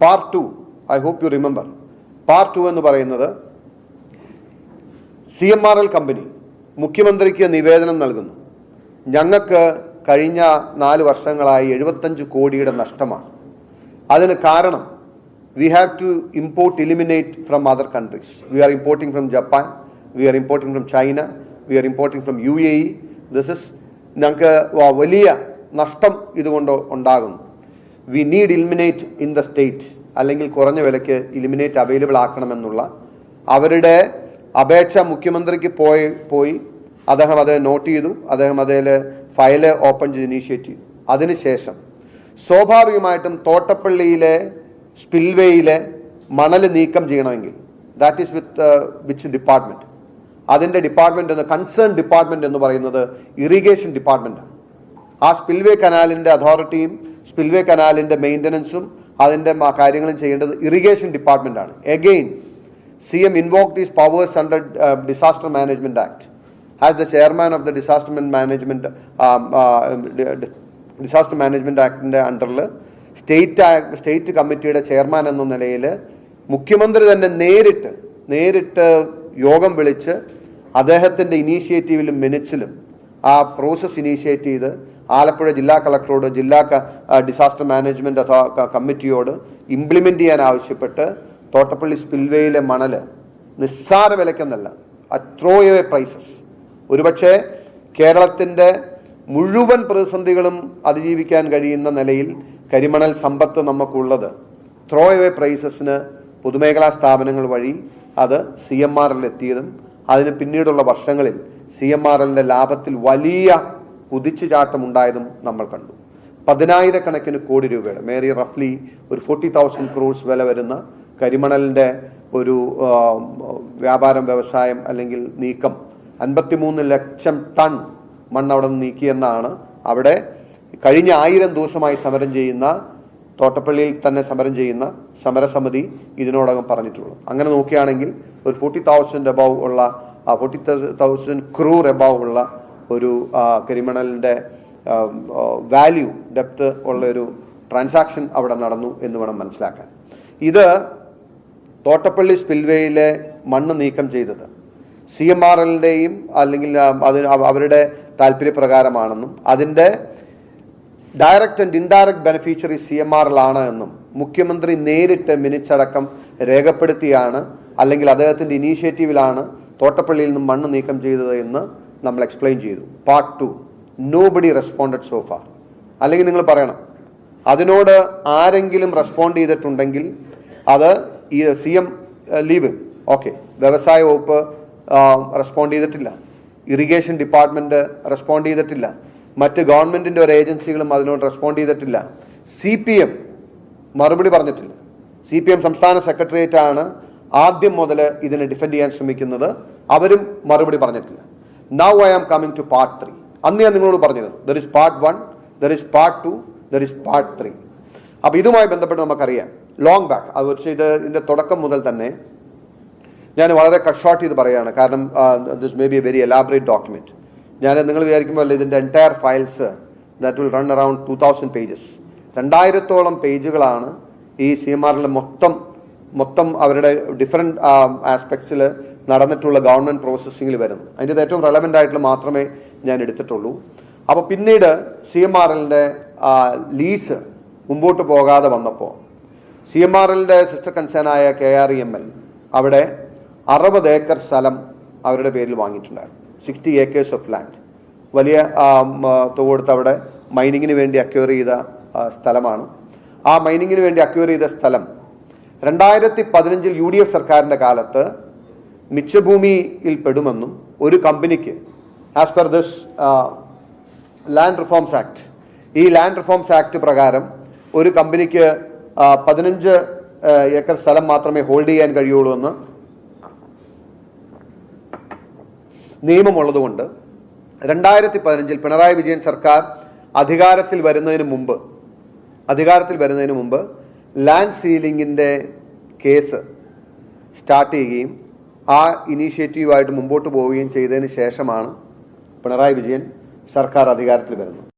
Part two I hope you remember part two എന്ന് പറയുന്നത് C M R L company മുഖ്യമന്ത്രിക്ക് നിവേദനം നൽകുന്നു. ഞങ്ങൾക്ക് കഴിഞ്ഞ നാല് വർഷങ്ങളായി എഴുപത്തഞ്ച് കോടിയുടെ നഷ്ടമാണ്. അതിന് കാരണം we have to import ilmenite from other countries we are importing from Japan we are importing from China we are importing from U A E this is ഞങ്ങൾക്ക് വലിയ നഷ്ടം ഇതുകൊണ്ട് ഉണ്ടാകുന്നു. We need ilmenite in the state അല്ലെങ്കിൽ കുറഞ്ഞ വിലയ്ക്ക് eliminate available ആക്കണമെന്നുള്ള അവരുടെ അപേക്ഷ മുഖ്യമന്ത്രിക്ക് പോയി പോയി. അദ്ദേഹം അത് നോട്ട് ചെയ്തു. അദ്ദേഹം അതിൽ ഫയൽ ഓപ്പൺ ചെയ്ത് ഇനീഷ്യേറ്റ് ചെയ്തു. അതിനുശേഷം സ്വാഭാവികമായിട്ടും തോട്ടപ്പള്ളിയിലെ സ്പിൽവേയിലെ മണൽ നീക്കം ചെയ്യണമെങ്കിൽ that is with which department അതിന്റെ ഡിപ്പാർട്ട്മെന്റ് എന്ന് കൺസേൺ ഡിപ്പാർട്ട്മെന്റ് എന്ന് പറയുന്നത് ഇറിഗേഷൻ ഡിപ്പാർട്ട്മെന്റാണ് ആ സ്പിൽവേ കനാലിന്റെ അതോറിറ്റിയും സ്പിൽവേ കനാലിന്റെ മെയിന്റനൻസും അതിന്റെ കാര്യങ്ങളും ചെയ്യേണ്ടത് irrigation ഡിപ്പാർട്ട്മെന്റാണ് again C M invoked is powers under disaster management act as the chairman of the disaster management disaster management ആക്ടിന്റെ അണ്ടറിൽ സ്റ്റേറ്റ് സ്റ്റേറ്റ് കമ്മിറ്റിയുടെ ചെയർമാൻ എന്ന നിലയിൽ മുഖ്യമന്ത്രി തന്നെ നേരിട്ട് നേരിട്ട് യോഗം വിളിച്ച് അദ്ദേഹത്തിന്റെ ഇനീഷ്യേറ്റീവിലും മിനിറ്റ്സിലും ആ പ്രോസസ്സ് ഇനീഷ്യേറ്റ് ചെയ്ത് ആലപ്പുഴ ജില്ലാ കളക്ടറോട് ജില്ലാ ഡിസാസ്റ്റർ മാനേജ്മെന്റ് അഥവാ കമ്മിറ്റിയോട് ഇംപ്ലിമെന്റ് ചെയ്യാൻ ആവശ്യപ്പെട്ട് തോട്ടപ്പള്ളി സ്പിൽവേയിലെ മണൽ നിസ്സാര വിലക്കെന്നല്ല ത്രോ എവേ പ്രൈസസ് ഒരുപക്ഷെ കേരളത്തിന്റെ മുഴുവൻ പ്രതിസന്ധികളും അതിജീവിക്കാൻ കഴിയുന്ന നിലയിൽ കരിമണൽ സമ്പത്ത് നമുക്കുള്ളത്. ത്രോ എവേ പ്രൈസസിന് പൊതുമേഖലാ സ്ഥാപനങ്ങൾ വഴി അത് സി എം ആർ എൽ എത്തിയതും അതിന് പിന്നീടുള്ള വർഷങ്ങളിൽ സി എം ആർ എല്ലിന്റെ ലാഭത്തിൽ വലിയ കുതിച്ചുചാട്ടം ഉണ്ടായതും നമ്മൾ കണ്ടു. പതിനായിരക്കണക്കിന് കോടി രൂപയുടെ മേരി റഫ്ലി ഒരു ഫോർട്ടി തൗസൻഡ് ക്രോഡ്സ് വില വരുന്ന കരിമണലിന്റെ ഒരു വ്യാപാരം വ്യവസായം അല്ലെങ്കിൽ നീക്കം അൻപത്തിമൂന്ന് ലക്ഷം ടൺ മണ്ണ് അവിടെ നിന്ന് നീക്കിയെന്നാണ് അവിടെ കഴിഞ്ഞ ആയിരം ദിവസമായി സമരം ചെയ്യുന്ന തോട്ടപ്പള്ളിയിൽ തന്നെ സമരം ചെയ്യുന്ന സമരസമിതി ഇതിനോടകം പറഞ്ഞിട്ടുള്ളൂ അങ്ങനെ നോക്കുകയാണെങ്കിൽ ഒരു ഫോർട്ടി തൗസൻഡ് എബവ് ഉള്ള ഫോർട്ടി തൗസൻഡ് ക്രൂർ എബവ് ഉള്ള ഒരു കരിമണലിന്റെ വാല്യൂ ഡെപ്ത് ഉള്ള ഒരു ട്രാൻസാക്ഷൻ അവിടെ നടന്നു എന്ന് വേണം മനസ്സിലാക്കാൻ. ഇത് തോട്ടപ്പള്ളി സ്പിൽവേയിലെ മണ്ണ് നീക്കം ചെയ്തത്. സി എം ആർ എല്ലിന്റെയും അല്ലെങ്കിൽ അതിന് അവ- അവരുടെ താല്പര്യപ്രകാരമാണെന്നും അതിന്റെ direct and indirect beneficiary C M ആറിലാണ് എന്നും മുഖ്യമന്ത്രി നേരിട്ട് മിനിച്ചടക്കം രേഖപ്പെടുത്തിയാണ് അല്ലെങ്കിൽ അദ്ദേഹത്തിന്റെ ഇനീഷ്യേറ്റീവിലാണ് തോട്ടപ്പള്ളിയിൽ നിന്നും മണ്ണ് നീക്കം ചെയ്തത് എന്ന് നമ്മൾ എക്സ്പ്ലെയിൻ ചെയ്തു. Part two nobody responded so far അല്ലെങ്കിൽ നിങ്ങൾ പറയണം. അതിനോട് ആരെങ്കിലും റെസ്പോണ്ട് ചെയ്തിട്ടുണ്ടെങ്കിൽ അത് ഈ സി എം ലീവ് ഓക്കെ വ്യവസായ വകുപ്പ് റെസ്പോണ്ട് ചെയ്തിട്ടില്ല. ഇറിഗേഷൻ ഡിപ്പാർട്ട്മെന്റ് റെസ്പോണ്ട് ചെയ്തിട്ടില്ല. മറ്റ് ഗവൺമെന്റിന്റെ ഒരു ഏജൻസികളും അതിനോട് റെസ്പോണ്ട് ചെയ്തിട്ടില്ല. സി പി എം മറുപടി പറഞ്ഞിട്ടില്ല. സി പി എം സംസ്ഥാന സെക്രട്ടേറിയറ്റാണ് ആദ്യം മുതൽ ഇതിനെ ഡിഫെൻഡ് ചെയ്യാൻ ശ്രമിക്കുന്നത്. അവരും മറുപടി പറഞ്ഞിട്ടില്ല. Now I am coming to part three അന്ന് ഞാൻ നിങ്ങളോട് പറഞ്ഞത് there is part one there is part two there is part three അപ്പോൾ ഇതുമായി ബന്ധപ്പെട്ട് നമുക്കറിയാം. ലോങ് ബാക്ക് അത് പക്ഷേ ഇത് ഇതിന്റെ തുടക്കം മുതൽ തന്നെ ഞാൻ വളരെ കട്ട് ഷോർട്ട് ചെയ്ത് പറയുകയാണ്. കാരണം this may be a very elaborate document ഞാൻ നിങ്ങൾ വിചാരിക്കുമ്പോൾ ഇതിന്റെ entire files that will run around two thousand pages രണ്ടായിരത്തോളം പേജുകളാണ് ഈ സി എം ആറിലെ മൊത്തം മൊത്തം അവരുടെ ഡിഫറെന്റ് ആസ്പെക്ട്സിൽ നടന്നിട്ടുള്ള ഗവൺമെന്റ് പ്രോസസ്സിങ്ങിൽ വരുന്നു. അതിന്റെ ഏറ്റവും റെലവെന്റ് ആയിട്ടുള്ള മാത്രമേ ഞാൻ എടുത്തിട്ടുള്ളൂ. അപ്പോൾ പിന്നീട് സി എം ആർ എല്ലിന്റെ ലീസ് മുമ്പോട്ട് പോകാതെ വന്നപ്പോൾ സി എം ആർ എല്ലിന്റെ sister കൺസേണായ K R E M L അവിടെ അറുപത് ഏക്കർ സ്ഥലം അവരുടെ പേരിൽ വാങ്ങിയിട്ടുണ്ടായിരുന്നു. സിക്സ്റ്റി ഏക്കേഴ്സ് ഓഫ് ലാൻഡ് വലിയ തുക കൊടുത്ത് അവിടെ മൈനിങ്ങിന് വേണ്ടി അക്യൂർ ചെയ്ത സ്ഥലമാണ്. ആ മൈനിങ്ങിന് വേണ്ടി അക്യൂർ ചെയ്ത സ്ഥലം രണ്ടായിരത്തി പതിനഞ്ചിൽ യു ഡി എഫ് സർക്കാരിന്റെ കാലത്ത് മിച്ചഭൂമിയിൽ പെടുമെന്നും ഒരു കമ്പനിക്ക് as per this land reforms act ഈ ലാൻഡ് റിഫോംസ് ആക്ട് പ്രകാരം ഒരു കമ്പനിക്ക് പതിനഞ്ച് ഏക്കർ സ്ഥലം മാത്രമേ ഹോൾഡ് ചെയ്യാൻ കഴിയുള്ളൂ എന്ന് നിയമമുള്ളതുകൊണ്ട് രണ്ടായിരത്തി പതിനഞ്ചിൽ പിണറായി വിജയൻ സർക്കാർ അധികാരത്തിൽ വരുന്നതിന് മുമ്പ് അധികാരത്തിൽ വരുന്നതിന് മുമ്പ് ലാൻഡ് സീലിംഗിന്റെ കേസ് സ്റ്റാർട്ട് ചെയ്യുകയും ആ ഇനീഷ്യേറ്റീവായിട്ട് മുമ്പോട്ട് പോവുകയും ചെയ്തതിന് ശേഷമാണ് പിണറായി വിജയൻ സർക്കാർ അധികാരത്തിൽ വരുന്നത്.